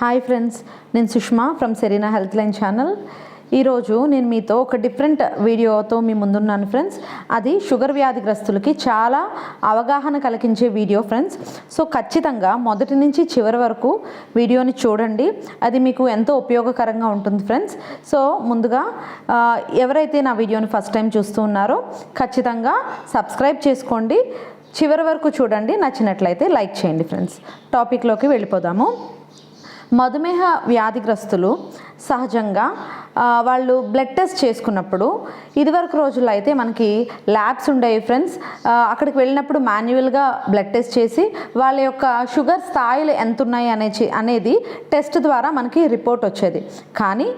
Hi friends నేను Sushma from Serena health line channel. ఈరోజు నేను మీతో ఒక డిఫరెంట్ వీడియోతో మీ ముందున్నాను ఫ్రెండ్స్. అది షుగర్ వ్యాధిగ్రస్తులకి చాలా అవగాహన కలిగించే వీడియో ఫ్రెండ్స్. సో ఖచ్చితంగా మొదటి నుంచి చివరి వరకు వీడియోని చూడండి. అది మీకు ఎంతో ఉపయోగకరంగా ఉంటుంది ఫ్రెండ్స్. సో ముందుగా ఎవరైతే నా వీడియోని ఫస్ట్ టైం చూస్తూ ఉన్నారో ఖచ్చితంగా సబ్స్క్రైబ్ చేసుకోండి. చివరి వరకు చూడండి నచ్చినట్లయితే లైక్ చేయండి ఫ్రెండ్స్. టాపిక్లోకి వెళ్ళిపోదాము. మధుమేహ వ్యాధిగ్రస్తులు సహజంగా వాళ్ళు బ్లడ్ టెస్ట్ చేసుకున్నప్పుడు ఇదివరకు రోజుల్లో అయితే మనకి ల్యాబ్స్ ఉండేవి ఫ్రెండ్స్. అక్కడికి వెళ్ళినప్పుడు మాన్యువల్గా బ్లడ్ టెస్ట్ చేసి వాళ్ళ యొక్క షుగర్ స్థాయిలు ఎంత ఉన్నాయి అనే అనేది టెస్ట్ ద్వారా మనకి రిపోర్ట్ వచ్చేది. కానీ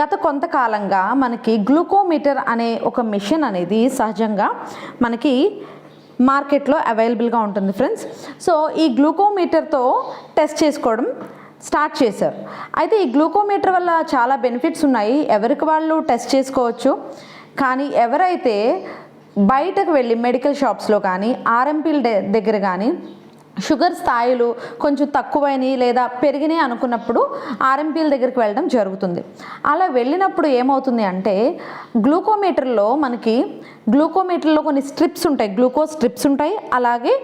గత కొంతకాలంగా మనకి గ్లూకోమీటర్ అనే ఒక మిషన్ అనేది సహజంగా మనకి మార్కెట్లో అవైలబుల్గా ఉంటుంది ఫ్రెండ్స్. సో ఈ గ్లూకోమీటర్తో టెస్ట్ చేసుకోవడం స్టార్ట్ చేశారు. అయితే ఈ గ్లూకోమీటర్ వల్ల చాలా బెనిఫిట్స్ ఉన్నాయి. ఎవరికి వాళ్ళు టెస్ట్ చేసుకోవచ్చు. కానీ ఎవరైతే బయటకు వెళ్ళి మెడికల్ షాప్స్లో కానీ ఆర్ఎంపీల దగ్గర కానీ షుగర్ స్థాయిలు కొంచెం తక్కువైనవి లేదా పెరిగినాయి అనుకున్నప్పుడు ఆర్ఎంపీల దగ్గరికి వెళ్ళడం జరుగుతుంది. అలా వెళ్ళినప్పుడు ఏమవుతుంది అంటే గ్లూకోమీటర్లో మనకి గ్లూకోమీటర్లో కొన్ని స్ట్రిప్స్ ఉంటాయి. గ్లూకోజ్ స్ట్రిప్స్ ఉంటాయి. అలాగే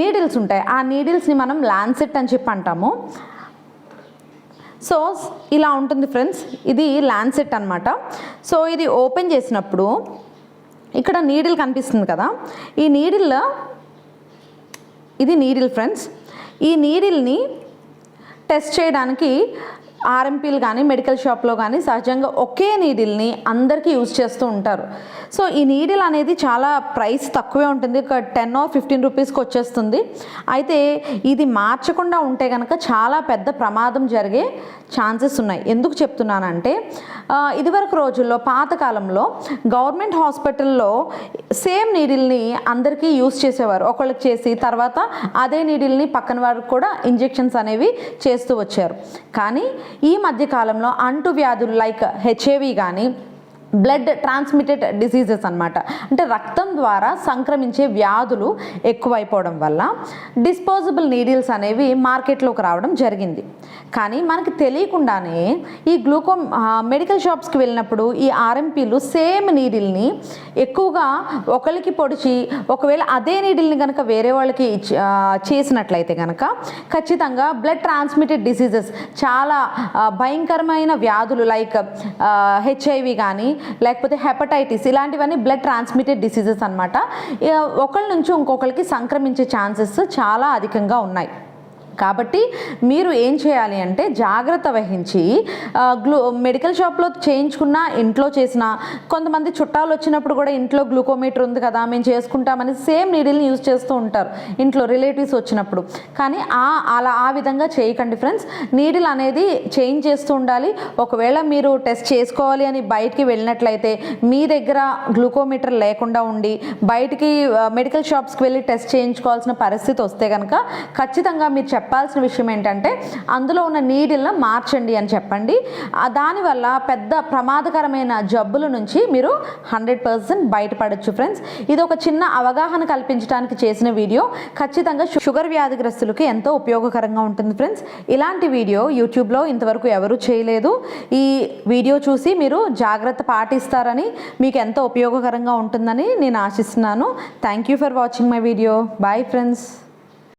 నీడిల్స్ ఉంటాయి. ఆ నీడిల్స్ని మనం లాన్సెట్ అని చెప్పి అంటాము. సో ఇలా ఉంటుంది ఫ్రెండ్స్. ఇది లాన్సెట్ అనమాట సో ఇది ఓపెన్ చేసినప్పుడు ఇక్కడ నీడిల్ కనిపిస్తుంది కదా. ఈ నీడిల్ ఇది నీడిల్ ఫ్రెండ్స్ ఈ నీడిల్ని టెస్ట్ చేయడానికి ఆర్ఎంపీలు కానీ మెడికల్ షాప్లో కానీ సహజంగా ఒకే నీడిల్ని అందరికీ యూజ్ చేస్తూ ఉంటారు. సో ఈ నీడిల్ అనేది చాలా ప్రైస్ తక్కువే ఉంటుంది. ఒక టెన్ ఆర్ ఫిఫ్టీన్ రూపీస్కి వచ్చేస్తుంది. అయితే ఇది మార్చకుండా ఉంటే కనుక చాలా పెద్ద ప్రమాదం జరిగే ఛాన్సెస్ ఉన్నాయి. ఎందుకు చెప్తున్నానంటే ఇదివరకు రోజుల్లో పాతకాలంలో గవర్నమెంట్ హాస్పిటల్లో సేమ్ నీడిల్ని అందరికీ యూజ్ చేసేవారు. ఒకళ్ళకి చేసి తర్వాత అదే నీడిల్ని పక్కన వారికి కూడా ఇంజెక్షన్స్ అనేవి చేస్తూ వచ్చారు. కానీ ఈ మధ్యకాలంలో అంటువ్యాధులు లైక్ హెచ్ఏవి కానీ బ్లడ్ ట్రాన్స్మిటెడ్ డిసీజెస్ అన్నమాట. అంటే రక్తం ద్వారా సంక్రమించే వ్యాధులు ఎక్కువైపోవడం వల్ల డిస్పోజబుల్ నీడిల్స్ అనేవి మార్కెట్లోకి రావడం జరిగింది. కానీ మనకి తెలియకుండానే ఈ గ్లూకో మెడికల్ షాప్స్కి వెళ్ళినప్పుడు ఈ ఆర్ఎంపీలు సేమ్ నీడిల్ని ఎక్కువగా ఒకరికి పొడిచి ఒకవేళ అదే నీడిల్ని కనుక వేరే వాళ్ళకి చేసినట్లయితే కనుక ఖచ్చితంగా బ్లడ్ ట్రాన్స్మిటెడ్ డిసీజెస్ చాలా భయంకరమైన వ్యాధులు లైక్ హెచ్ఐవి కానీ లేకపోతే హెపటైటిస్ ఇలాంటివన్నీ బ్లడ్ ట్రాన్స్మిటెడ్ డిసీజెస్ అనమాట ఒకళ్ళ నుంచి ఇంకొకరికి సంక్రమించే ఛాన్సెస్ చాలా అధికంగా ఉన్నాయి. కాబట్టి మీరు ఏం చేయాలి అంటే జాగ్రత్త వహించి గ్లూ మెడికల్ షాప్లో చేయించుకున్న ఇంట్లో చేసిన కొంతమంది చుట్టాలు వచ్చినప్పుడు కూడా ఇంట్లో గ్లూకోమీటర్ ఉంది కదా మేము చేసుకుంటామని సేమ్ నీడిల్ని యూజ్ చేస్తూ ఉంటారు. ఇంట్లో రిలేటివ్స్ వచ్చినప్పుడు. కానీ ఆ అలా ఆ విధంగా చేయకండి ఫ్రెండ్స్. నీడిల్ అనేది చేంజ్ చేస్తూ ఉండాలి. ఒకవేళ మీరు టెస్ట్ చేసుకోవాలి అని బయటికి వెళ్ళినట్లయితే మీ దగ్గర గ్లూకోమీటర్ లేకుండా ఉండి బయటికి మెడికల్ షాప్స్కి వెళ్ళి టెస్ట్ చేయించుకోవాల్సిన పరిస్థితి వస్తే కనుక ఖచ్చితంగా మీరు చెప్పాల్సిన విషయం ఏంటంటే అందులో ఉన్న నీడిల్ని మార్చండి అని చెప్పండి. దానివల్ల పెద్ద ప్రమాదకరమైన జబ్బుల నుంచి మీరు హండ్రెడ్ పర్సెంట్ బయటపడచ్చు ఫ్రెండ్స్. ఇది ఒక చిన్న అవగాహన కల్పించడానికి చేసిన వీడియో. ఖచ్చితంగా షుగర్ వ్యాధిగ్రస్తులకి ఎంతో ఉపయోగకరంగా ఉంటుంది ఫ్రెండ్స్. ఇలాంటి వీడియో యూట్యూబ్లో ఇంతవరకు ఎవరూ చేయలేదు. ఈ వీడియో చూసి మీరు జాగ్రత్త పాటిస్తారని మీకు ఎంతో ఉపయోగకరంగా ఉంటుందని నేను ఆశిస్తున్నాను. Thank you for watching my video. Bye friends.